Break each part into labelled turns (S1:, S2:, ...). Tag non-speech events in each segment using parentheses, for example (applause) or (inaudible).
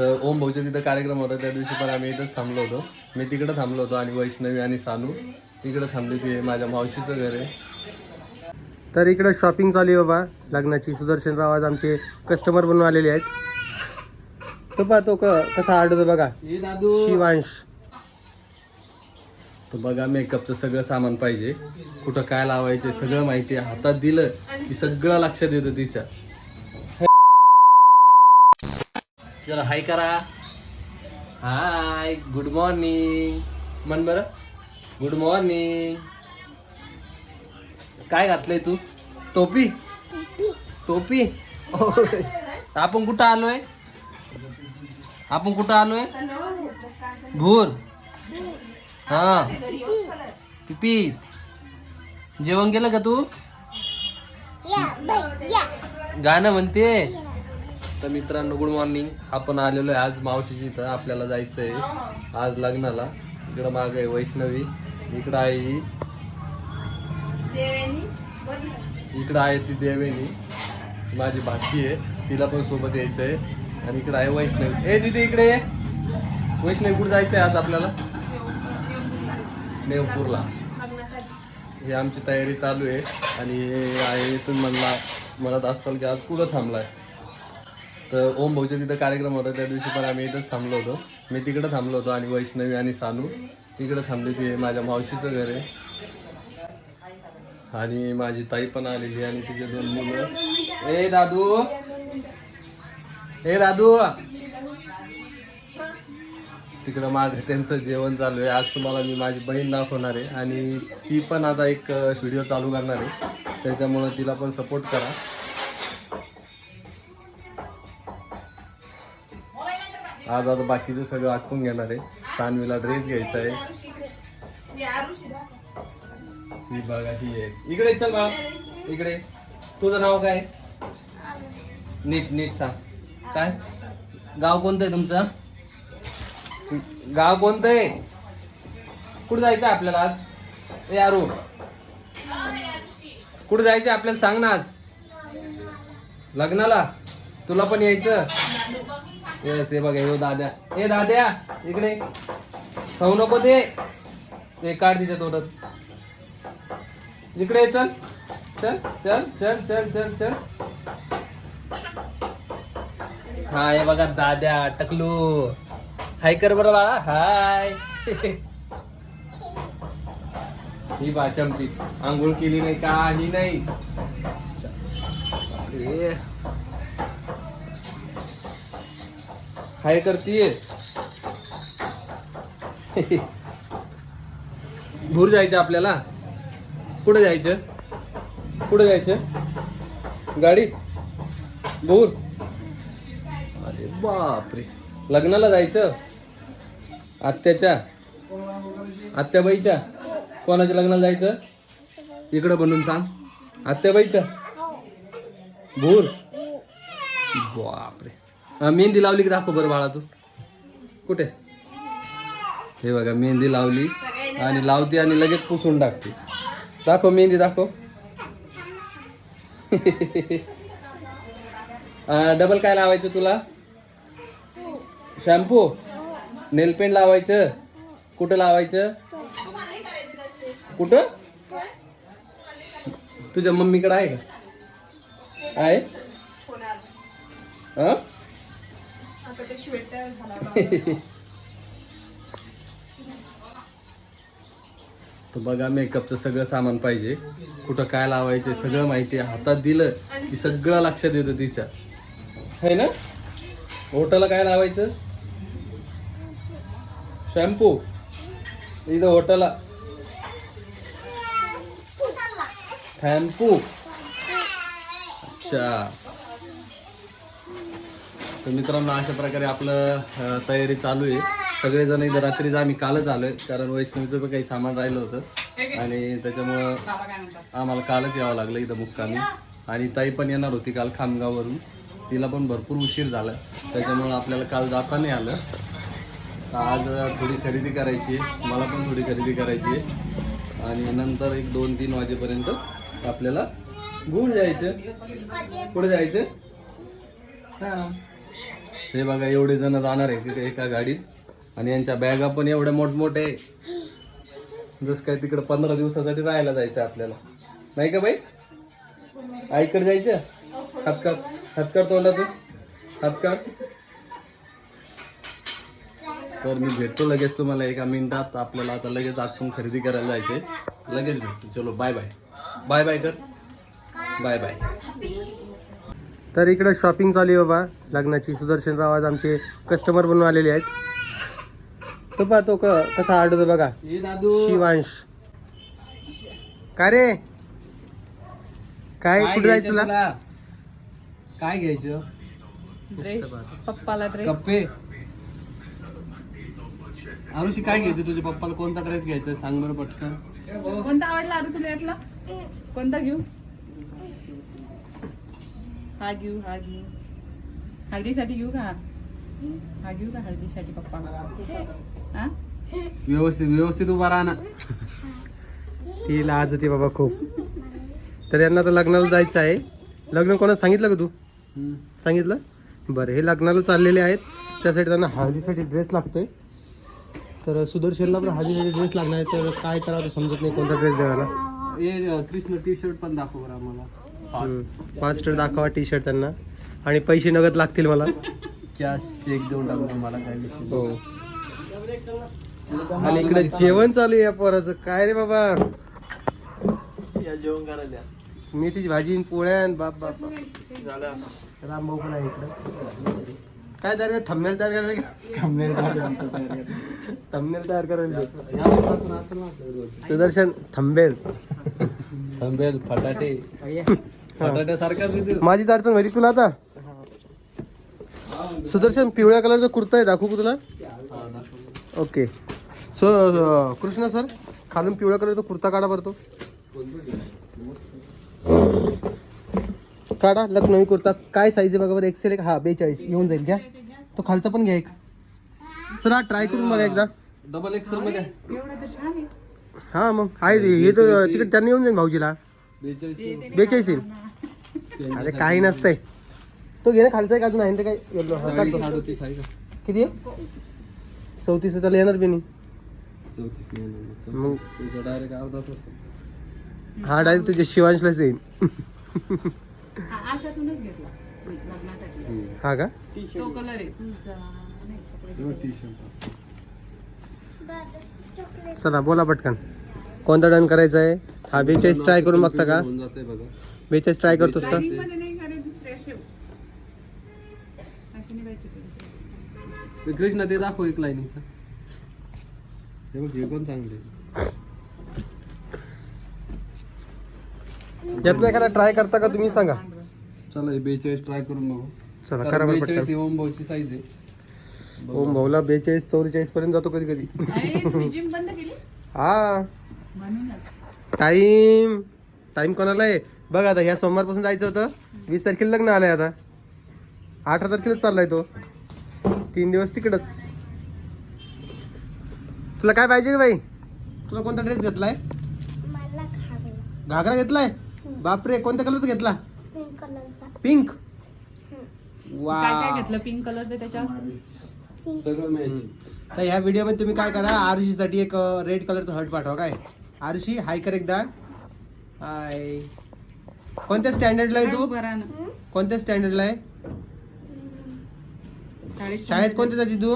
S1: तर ओम भाऊच्या तिथं कार्यक्रम होता. त्या दिवशी पण आम्ही इथंच थांबलो होतो. मी तिकडं थांबलो होतो आणि वैष्णवी आणि सानू इकडं थांबली ती माझ्या मावशीचं घर आहे.
S2: तर इकडे शॉपिंग चालू आहे बाबा. लग्नाची सुदर्शन राव आज आमचे कस्टमर बनून आलेले आहेत. तो पहा तो क- कसा आडतो बघा.
S1: दादू.
S2: शिवांश.
S1: तर बघा मेकअपचं सगळं सामान पाहिजे. कुठं काय लावायचं सगळं माहिती आहे. हातात दिलं की सगळं लक्षात येतं तिच्या. जरा हाय करा. हाय गुड मॉर्निंग म्हण बरं. गुड मॉर्निंग काय घातलंय तू? टोपी? टोपी. आपण कुठं आलोय? आपण कुठं आलोय? भूर. हा. पिपी जेवण केलं का तू? गाणं म्हणते. तर मित्रांनो गुड मॉर्निंग आपण आलेलो आहे आज मावशीची इथं. आपल्याला जायचं आहे आज लग्नाला. इकडं माग आहे वैष्णवी. इकडं आहे ही. इकडं आहे ती देवेनी. माझी भाची आहे. तिला पण सोबत यायचं आहे आणि इकडं आहे वैष्णवी. ए तिथे इकडे. वैष्णवी कुठं जायचं आहे आज आपल्याला? नेवपूरला. ही आमची तयारी चालू आहे. आणि हे आहे तुम्ही म्हणला म्हणत असताल की आज कुठं थांबलाय? तर ओम भाऊच्या तिथं कार्यक्रम होता त्या दिवशी पण आम्ही इथंच थांबलो होतो. मी तिकडं थांबलो होतो आणि वैष्णवी आणि सानू तिकडं थांबली ती माझ्या मावशीचं घर आहे. आणि माझी ताई पण आलेली आणि तिचे दोन मुलं. ए दादू! ए दादू! तिकडं माग त्यांचं जेवण चालू आहे. आज तुम्हाला मी माझी बहीण दाखवणार आहे आणि ती पण आता एक व्हिडिओ चालू करणार आहे. त्याच्यामुळं तिला पण सपोर्ट करा. आज आता बाकीचं सगळं आटपून घेणार आहे. सानवीला ड्रेस घ्यायचा आहे. ही बघा ही आहे. इकडे चल बा. इकडे. तुझं नाव काय? नीट नीट सांग. काय? गाव कोणतं आहे तुमचं? गाव कोणतं आहे? कुठं जायचं आहे आपल्याला आज? यारू. कुठं जायचं आपल्याला सांग ना आज? लग्नाला. तुला पण यायचं? येस हे बघा हे दाद्या. ए दाद्या इकडे. खाऊ नको ते. ते काढ तिथे तोडत. इकडे चल. चल चल चल चल चल चल. हा हे बघा दाद्या टकलू. हाय कर बरं बाळा. हाय ही बाचंपी आंघोळ केली नाही काही नाही. हाय करतीये भूर जायचं आपल्याला? कुठं जायचं? कुठं जायचं? गाडीत भूर? अरे बापरे. लग्नाला जायचं? आत्याच्या? आत्याबाईच्या? कोणाच्या लग्नाला जायचं? इकडं बनवून सांग. आत्याबाईच्या? भूर? बापरे. मेहंदी लावली की दाखव बरं बाळा तू. कुठे? हे बघा मेहंदी लावली आणि लावते आणि लगेच पुसून टाकते. दाखव मेहंदी दाखव. (laughs) डबल काय लावायचं तुला? शॅम्पू? नेल पेंट लावायचं? कुठं लावायचं? कुठं? तुझ्या मम्मीकडे आहे का? आहे? हा तर बघा मेकअपचं सगळं सामान पाहिजे. कुठं काय लावायचं सगळं माहिती आहे. हातात दिलं की सगळं लक्षात येतं तिच्या. है ना? होटला काय लावायचं? शॅम्पू. इथं होटला शॅम्पू. अच्छा. तर मित्रांनो अशा प्रकारे आपलं तयारी चालू आहे. सगळेजण इथं रात्रीच आम्ही कालच आलोय कारण वैष्णवीचं पण काही सामान राहिलं होतं. आणि त्याच्यामुळं आम्हाला कालच यावं लागलं इथं मुक्कामी. आणि ताई पण येणार होती काल खामगाववरून. तिला पण भरपूर उशीर झाला. त्याच्यामुळं आपल्याला काल जाता नाही आलं. तर आज थोडी खरेदी करायची आहे. मला पण थोडी खरेदी करायची आहे. आणि नंतर एक दोन तीन वाजेपर्यंत आपल्याला गुळ जायचं कुठे जायचं? हां. हे बघा एवढे जण जाणार आहे तिथे एका गाडीत. आणि यांच्या बॅगा पण एवढ्या मोठमोठे आहे. जसं काय तिकडे पंधरा दिवसासाठी राहायला जायचं आपल्याला. नाही का बाई? आईकडे जायचं? हात काढ हात काढ तोंडातून. तर मी भेटतो लगेच तुम्हाला एका मिनिटात. आपल्याला आता लगेच आटपून खरेदी करायला जायचंय. लगेच भेटतो. चलो बाय बाय बाय बाय कर. बाय बाय
S2: तर इकडं शॉपिंग चालू आहे बाबा. लग्नाची सुदर्शन राव आज आमचे कस्टमर बनून आलेले आहेत. तो पहा तो क- कसा आडवतो बघा. शिवांश. काय रे? काय कुठे जायचं तुला?
S1: काय घ्यायचं?
S3: पप्पाला ड्रेस
S1: कप्पे. आरुषी काय घ्यायचं तुझ्या पप्पाला? कोणता ड्रेस घ्यायचा? सांग बरं पटकन.
S3: कोणता आवडला अरे तुला यातला? कोणता घेऊ? हा घेऊ हा घेऊ. हळदीसाठी घेऊ का? हा? घेऊ का हळदीसाठी पप्पाला हा?
S1: व्यवस्थित व्यवस्थित उभा राहा ना.
S2: ती लाज होती बाबा खूप. तर यांना तर लग्नाला जायचं आहे. लग्न कोणा सांगितलं का तू. सांगितलं? बरं हे लग्नाला चाललेले आहेत. त्यासाठी त्यांना हळदीसाठी ड्रेस लागतोय. तर सुदर्शनला पण हळदीसाठी ड्रेस लागणार आहे. तर काय करावं ते समजत नाही कोणता ड्रेस द्यायला.
S1: हे कृष्ण टी शर्ट पण दाखव बरं आम्हाला.
S2: पाच टर दाखवा टी शर्ट त्यांना. आणि पैसे नगद लागतील मला.
S1: कॅश चेक देऊन टाकू मला काय विषय
S2: हो. आणि इकडे जेवण चालू आहे या पोराचं. काय रे बाबा.
S1: या जेवण करायला.
S2: मेथीची भाजी आणि पोळ्या आणि बाप बाप बाप. रामभाऊ पण आहे इकडं. काय तयार कर थंबनेल तयार करायला
S1: थांबनेल.
S2: थंबनेल तयार करायला. सुदर्शन थंबेल
S1: थांबेल फटाटे.
S2: माझीच अडचण माहिती तुला आता? सुदर्शन पिवळ्या कलरचा कुर्ता आहे दाखवू का तुला?
S1: हा.
S2: ओके. सो कृष्णा सर खालून पिवळ्या कलरचा कुर्ता काढा बरं तो. काढा लखनवी कुर्ता. काय साईज आहे बघा बरं एक्सेल एक हा बेचाळीस. येऊन जाईल घ्या. तो खालचा पण घ्या एक. सर हा ट्राय करून बघा एकदा.
S1: डबल एक्सेल मध्ये.
S3: एवढं तर छान आहे.
S2: हा मग. आहे ते. हे तर तिकडे त्यांनी येऊन जाईल भाऊजीला.
S1: बेचाळीस
S2: अरे काही नसतंय. तो घे ना खालचा एक अजून आहे ना ते काय? yellow. हा, काढ तो.
S1: अडतीस आहे का?
S2: किती? आहे चौतीस आहे, त्याला येणार बी नाही.
S1: चौतीस
S2: मग?
S1: डायरेक्ट अर्धा तास
S2: हा डायरेक्ट तुझ्या शिवांशलाच येईल
S3: हा, आशातूनच घेतला. लग्नासाठी.
S2: हा का?
S3: तो कलर आहे. तुझा नाही, कपडे.
S1: टी शर्ट
S2: चला बोला पटकन. कोणता डन करायचा आहे हा बेचाळीस ट्राय करून बघता का?
S1: होऊन जाते बघा.
S2: बेचाळीस ट्राय करतोस का?
S3: Lining मध्ये नाही करे दुसरे असे असे नाही पाहिजे ते.
S1: ते कृष्णा ते दाखव एक लाईन हे बघ हे पण चांगले.
S2: यातला एखादा ट्राय करता का तुम्ही सांगा?
S1: चला हे बेचाळीस ट्राय करून बघू.
S2: चला
S1: कारण
S2: करा बरं
S1: बेचाळीस
S2: पटकन.
S1: ओम भाऊची साईज आहे.
S2: ओम भाऊला बेचाळीस चौवेचाळीस पर्यंत जातो कधी कधी.
S3: अरे तुम्ही जिम बंद केली?
S2: हा.
S3: म्हणूनच.
S2: टाइम टाइम कोणाला आहे? बघ आता ह्या सोमवारपासून जायचं होतं. वीस तारखेला लग्न आलंय आता. अठरा तारखेलाच चाललाय तो. तीन दिवस तिकडच. तुला काय पाहिजे का बाई? तुला कोणता ड्रेस घेतलाय? घागरा. घेतलाय? बापरे कोणत्या कलरचा घेतला?
S4: पिंक
S3: काय काय
S2: वा
S3: घेतलं पिंक कलरचं
S1: सगळं मॅच
S2: तर ह्या व्हिडिओमध्ये तुम्ही काय करा आरुषी साठी एक रेड कलरचा हर्ट पाठवा काय? आरुषी हाय कर एकदा. हाय. कोणत्या स्टँडर्डला आहे तू? कोणत्या स्टँडर्डला आहे?
S3: शाळेत
S2: कोणत्या जाती तू?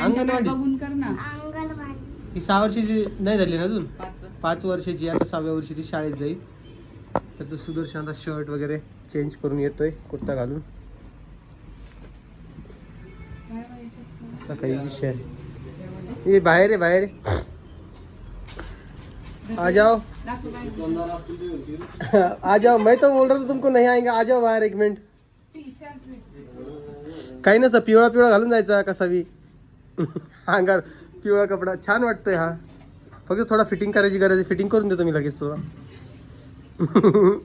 S4: अंगणवाडी.
S2: ही सहा वर्षाची नाही झाली ना अजून?
S3: पाच
S2: पाच वर्षाची आता सहाव्या वर्षी ती शाळेत जाईल. तर तो सुदर्शन आता शर्ट वगैरे चेंज करून येतोय कुर्ता घालून. असा काही विषय आहे. ये बाहेर आहे बाहेर आहे. आ जाओ। आ जाओ मैं तो बोल रहा था तुमको नहीं आएंगे आ जाओ बाहर एक मिनिट। काही नसतं पिवळा पिवळा घालून जायचा कसा बी अंगार पिवळा कपडा छान वाटतोय हा. फक्त थोडा फिटिंग करायची गरज आहे फिटिंग करून देतो मी लगेच तुला. (laughs)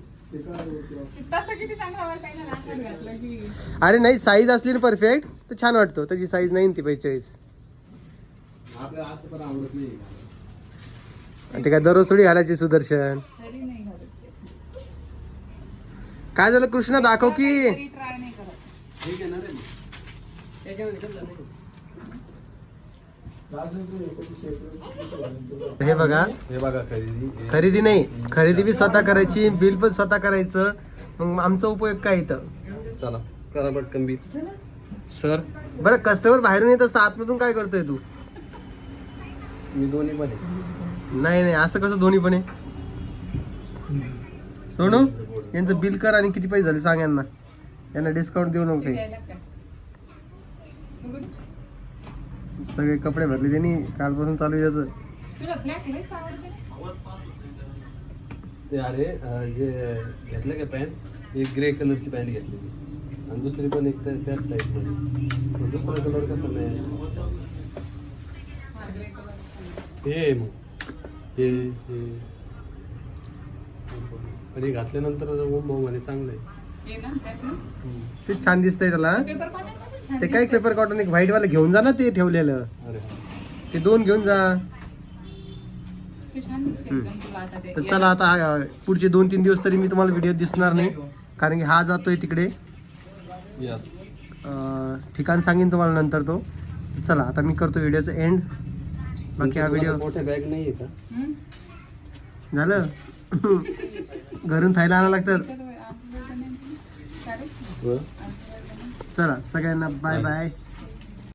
S2: अरे नाही साईज असली ना परफेक्ट तर छान वाटतो. त्याची साईज नाही ना ती बेचाळीस
S1: आपल्याला असं पण आवडत नाही
S2: आणि ते काय दररोज थोडी घालायची सुदर्शन?
S3: तरी नाही घालत. ते.
S2: काय झालं कृष्णा दाखव की.
S3: तरी ट्राय नाही करत.
S2: हे बघा.
S1: हे बघा खरेदी. हे-
S2: खरेदी नाही. खरेदी बी स्वतः करायची बिल पण स्वतः करायचं. मग आमचा उपयोग काय इथं?
S1: चला. करा पटकन बी
S2: सर. बरं कस्टमर बाहेरून येत असतं. आतमधून काय करतोय तू?
S1: मी दोन्ही पण आहे.
S2: नाही नाही असं कसं दोन्ही पण आहे? सोनू यांचं बिल कर आणि किती पैसे झाले सांग यांना. यांना डिस्काउंट देऊ नको काही. सगळे कपडे भरले त्यांनी कालपासून चालू आहे त्याचं
S1: ते अरे जे घेतलं का पॅन्ट एक ग्रे कलरची पॅन्ट घेतलेली आणि दुसरी पण एक त्या- त्याच टाईपमध्ये दुसरा कलर कसा नाही
S3: हा
S1: मग. हे हे. आणि घातल्यानंतर ओम भाऊ म्हणे चांगलं आहे
S3: हे ना त्यात ना.
S2: ते छान दिसतंय त्याला.
S3: पेपर
S2: ते काय पेपर कॉटन एक व्हाईट वाला घेऊन जा ना ते ठेवलेलं.
S1: अरे.
S2: ते दोन घेऊन जा.
S3: ते छान दिसते एकदम तुला आता ते.
S2: तर चला आता हा, पुढचे दोन तीन दिवस तरी मी तुम्हाला व्हिडिओ दिसणार नाही. कारण की हा जातोय तिकडे.
S1: यस
S2: अं, ठिकाण सांगेन तुम्हाला नंतर तो. तर चला आता मी करतो व्हिडिओचं एंड बाकी हा व्हिडिओ
S1: मोठ्या बॅग नाही आहे का?
S2: झालं घरून थायला आणावं लागतं
S3: तर आमचं नाही. चालेल?
S1: बरं.
S2: चला सगळ्यांना बाय बाय